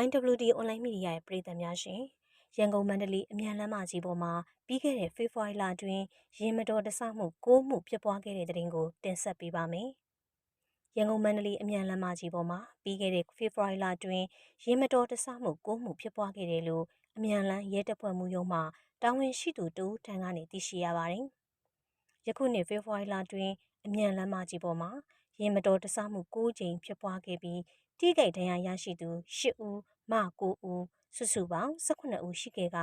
YWD အွန်လိုင်းမီဒီယာရဲ့ပရိသတ်များရှင်ရန်ကုန်မန္တလေးအမြန်လမ်းမကြီးပေါ်မှာပြီးခဲ့တဲ့ဖေဖော်ဝါရီလအတွင်းရင်မတော်တဆမှု၉မှုဖြစ်ပွားခဲ့တဲ့တဲ့တင်ကိုတင်ဆက်ပေးပါမယ်။ရန်ကုန်မန္တလေးအမြန်လမ်းမကြီးပေါ်မှာပြီးခဲ့တဲ့ဖေဖော်ဝါရီလအတွင်းရင်မတော်တဆမှု၉မှုဖြစ်ပွားခဲ့တယ်လို့အမြန်လမ်းရဲတပ်ဖွဲ့မှုရုံးမှတာဝန်ရှိသူတူထံကနေသိရှိရပါတယ်။ယခုနှစ်ဖေဖော်ဝါရီလအတွင်းအမြန်လမ်းမကြီးပေါ်မှာ ရင်မတော်တဆမှု၉ကြိမ်ဖြစ်ပွားခဲ့ပြီးတိကိတ်ဒဏ်ရာရရှိသူ၈ဦးမ9ဦးစုစုပေါင်း18ဦးရှိခဲ့က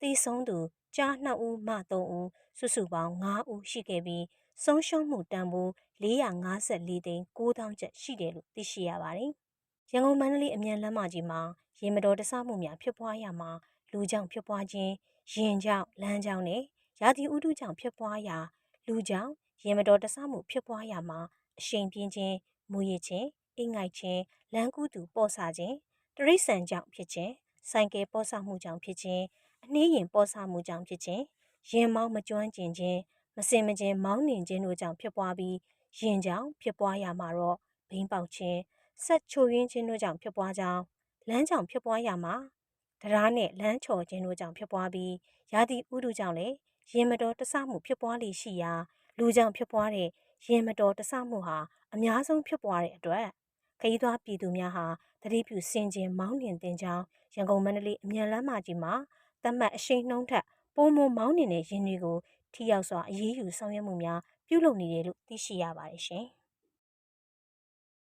သေဆုံးသူကြား2ဦးမ3ဦးစုစုပေါင်း5ဦးရှိခဲ့ပြီးဆုံးရှုံးမှုတန်ဖိုး454သိန်း9000ကျပ်ရှိတယ်လို့သိရှိရပါတယ်။ရန်ကုန်မန္တလေးအမြန်လမ်းမကြီးမှာရေမတော်တဆမှုများဖြစ်ပွားရမှာလူကြောင့်ဖြစ်ပွားခြင်းရင်ကြောင့်လမ်းကြောင့်နဲ့ရာသီဥတုကြောင့်ဖြစ်ပွားရာလူကြောင့်ရေမတော်တဆမှုဖြစ်ပွားရမှာ အရှိန်ပြင်းခြင်းမူရခြင်းအိမ်ငိုက်ခြင်းလမ်းကူးသူပေါ့ဆခြင်းတရိษံကြောင့်ဖြစ်ခြင်းဆိုင်ကယ်ပေါ့ဆမှုကြောင့်ဖြစ်ခြင်းအနှီးရင်ပေါ့ဆမှုကြောင့်ဖြစ်ခြင်းရင်မောင်းမကျွမ်းကျင်ခြင်းမစင်မကျင်မောင်းနှင်ခြင်းတို့ကြောင့်ဖြစ်ပွားပြီးရင်ကြောင့်ဖြစ်ပွားရမှာတော့ဘိန်းပေါက်ခြင်းဆက်ချိုရင်းခြင်းတို့ကြောင့်ဖြစ်ပွားကြောင်းလမ်းကြောင့်ဖြစ်ပွားရမှာတရားနဲ့လမ်းချော်ခြင်းတို့ကြောင့်ဖြစ်ပွားပြီးရာသီဥတုကြောင့်လည်းရင်မတော်တဆမှုဖြစ်ပွားလေရှိရာလူကြောင့်ဖြစ်ပွားတဲ့ ရင်မတော်တဆမှုဟာအများဆုံးဖြစ်ပွားတဲ့အတွက်ခရီးသွားပြည်သူများဟာတတိပြုစင်ကျင်မောင်းနှင်တင်ကြောင်းရန်ကုန်မန္တလေးအမြန်လမ်းမကြီးမှာတတ်မှတ်အရှိန်နှုန်းထက်ပိုမိုမောင်းနှင်တဲ့ရင်းတွေကိုထိရောက်စွာအရေးယူဆောင်ရွက်မှုများပြုလုပ်နေတယ်လို့သိရှိရပါတယ်ရှင်။